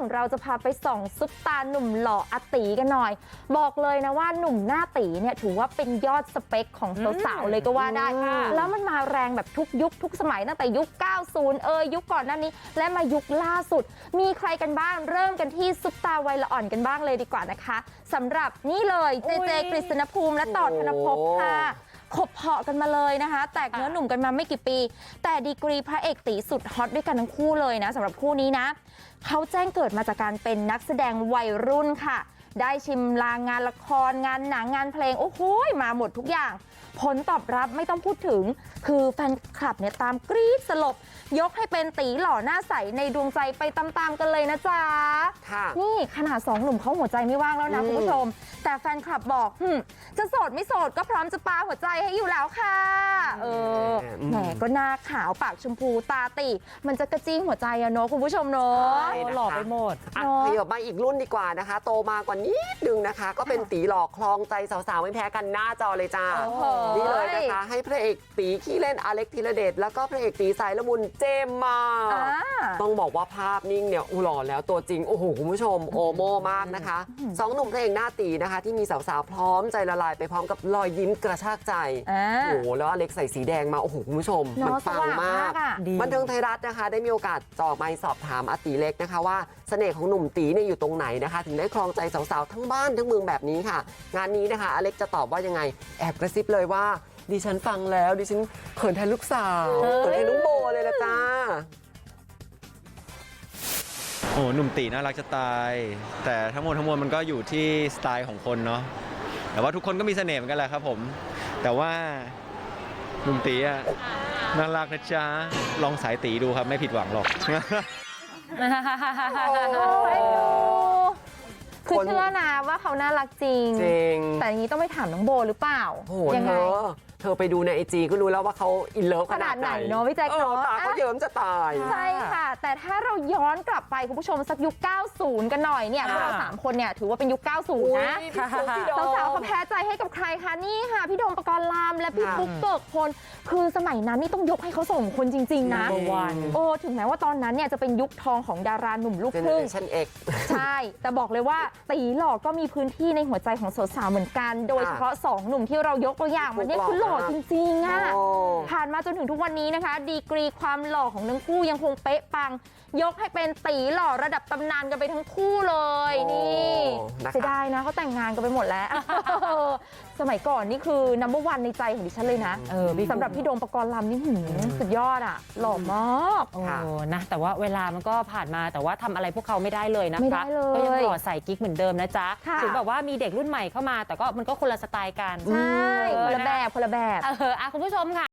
ของเราจะพาไปส่องซุปตาหนุ่มหล่ออาตีกันหน่อย บอกเลยนะว่าหนุ่มหน้าตีเนี่ยถือว่าเป็นยอดสเปคของสาวๆเลยก็ว่าได้ค่ะแล้วมันมาแรงแบบทุกยุคทุกสมัยตั้งแต่ยุค 90 เอยยุคก่อนหน้านี้ และมายุคล่าสุด มีใครกันบ้างเริ่มกันที่ซุปตาวัยละอ่อนกันบ้างเลยดีกว่านะคะสำหรับนี่เลยเจเจอุ๊ยกฤษณภูมิและต่อธนภพค่ะ ขบเพาะกันมาเลยนะคะแตกเนื้อหนุ่มกันมาไม่กี่ปี แต่ดีกรีพระเอกตีสุดฮอตด้วยกันทั้งคู่เลยนะสำหรับคู่นี้นะเขาแจ้งเกิดมาจากการเป็นนักแสดงวัยรุ่นค่ะ ได้ชิมลางงานละครงานหนังงานเพลงโอ้โหมาหมดทุกอย่างผลตอบรับไม่ต้องพูดถึงคือแฟนคลับเนี่ยตามกรี๊ดสลบ ยกให้เป็นตีหล่อหน้าใสในดวงใจไปตามๆกันเลยนะจ๊ะค่ะนี่ขนาดสองหนุ่มเขาหัวใจไม่ว่างแล้วนะอืมคุณผู้ชม แต่แฟนคลับบอกหึ่มจะโสดไม่โสดก็พร้อมจะปาหัวใจให้อยู่แล้วค่ะเออ แหมก็หน้าขาวปากชมพูตาตีมันจะกระจี้หัวใจอะเนาะคุณผู้ชมเนาะใช่นะคะหล่อไปหมดอะเนอะขยับมาอีกรุ่นดีกว่านะคะ โตมากว่านิดนึงนะคะ ก็เป็นตีหลอกคลองใจสาวๆไม่แพ้กันหน้าจอเลยจ้าโอ้โหนี่เลยนะคะให้พระเอกตีขี้เล่นอเล็กธีรเดชแล้วก็พระเอกตีสายละมุนเจมส์มาอ่าต้องบอกว่าภาพนิ่งเนี่ยอู้หล่อแล้วตัวจริงโอ้โหคุณผู้ชมโอโมมากนะคะสองหนุ่มเพลงหน้าตีนะคะ ที่มีสาวๆพร้อมใจละลายไปพร้อมกับรอยยิ้มกระชากใจอ่าโอ้โหแล้วอเล็กใส่สีแดงมาโอ้โหคุณผู้ชมเนอะมันปังสว่างมามากกอะดีบันเทิงไทยรัฐนะคะได้มีโอกาสจ่อไมค์สอบถามอาตีเล็กนะคะว่าเสน่ห์ของหนุ่มตีเนี่ยอยู่ตรงไหนนะคะถึงได้ครองใจสาวๆทั้งบ้านทั้งเมืองแบบนี้ค่ะ งานนี้นะคะอเล็กจะตอบว่ายังไงแอบกระซิบเลยว่าดิฉันฟังแล้วดิฉันเขินแทนลูกสาวเฮ้ยเขินแทนน้องโบเลยละจ้าโอ้หนุ่มตีน่ารักจะตาย แต่ทั้งหมดทั้งมวลมันก็อยู่ที่สไตล์ของคนเนาะแต่ว่าทุกคนก็มีเสน่ห์เหมือนกันแหละครับผม แต่ว่า ลุงตีอะน่ารักนะจ๊ะ ลองสายตีดูครับ ไม่ผิดหวังหรอก คนเชื่อนะว่าเขาน่ารักจริง จริงแต่อย่างนี้ต้องไปถามน้องโบหรือเปล่าโอ้โหยังเธไง อเธอไปดูในไอจีก็รู้แล้วว่าเขาอินเลิฟขนาดไหนขนาดไหนเนอะพี่แจ๊คเออเนอะ ตาเขาอะเยิ้มจะตาย ใช่ค่ะ แต่ถ้าเราย้อนกลับไปคุณผู้ชมสักยุค 90 กันหน่อยเนี่ยพวกเราค่ะสามคนเนี่ยถือว่าเป็นยุค 90 นะอุ๊ยพี่ฟุ๊กพี่โดม สาวๆเขาแพ้ใจให้กับใครคะนี่ค่ะ พี่โดมปกรณ์ลามและพี่ค่ะฟุ๊กเกิกพลคือสมัยนั้นนี่ต้องยกให้เขาส่งคนจริง ๆ นะ Number one โอ้ถึงแม้ว่าตอนนั้นเนี่ยจะเป็นยุคทองของดาราหนุ่มลูกเจเนครึ่งเรชั่น X ใช่ แต่บอกเลยว่าตีหล่อก็มีพื้นที่ในหัวใจของสาวๆเหมือนกันโดยเฉพาะสองหนุ่มที่เรายกตัวอย่างมันเนี่ยคือหล่อจริงๆอะโอ้ผ่านมาจนถึงทุกวันนี้นะคะดีกรีความหล่อของทั้งคู่ยังคงเป๊ะปังยกให้เป็นตีหล่อระดับตำนานกันไปทั้งคู่เลยโอ้นี่นะคะเสียดายนะเขาแต่งงานกันไปหมดแล้วสมัยก่อนนี่คือ number one ในใจของดิฉันเลยนะเออพี่สำหรับพี่โดมปกรณ์ลำนี่หืมสุดยอดอะหล่อมากโอ้ค่ะนะแต่ว่าเวลามันก็ผ่านมาแต่ว่าทำอะไรพวกเขาไม่ได้เลยนะคะไม่ได้เลยก็ยังหล่อใส่กิ๊กเหมือนเดิมนะจ๊ะค่ะถึงแบบว่ามีเด็กรุ่นใหม่เข้ามาแต่ก็มันก็คนละสไตล์กันใช่เออคนละแบบคนละแบบเอออะคุณผู้ชมค่ะ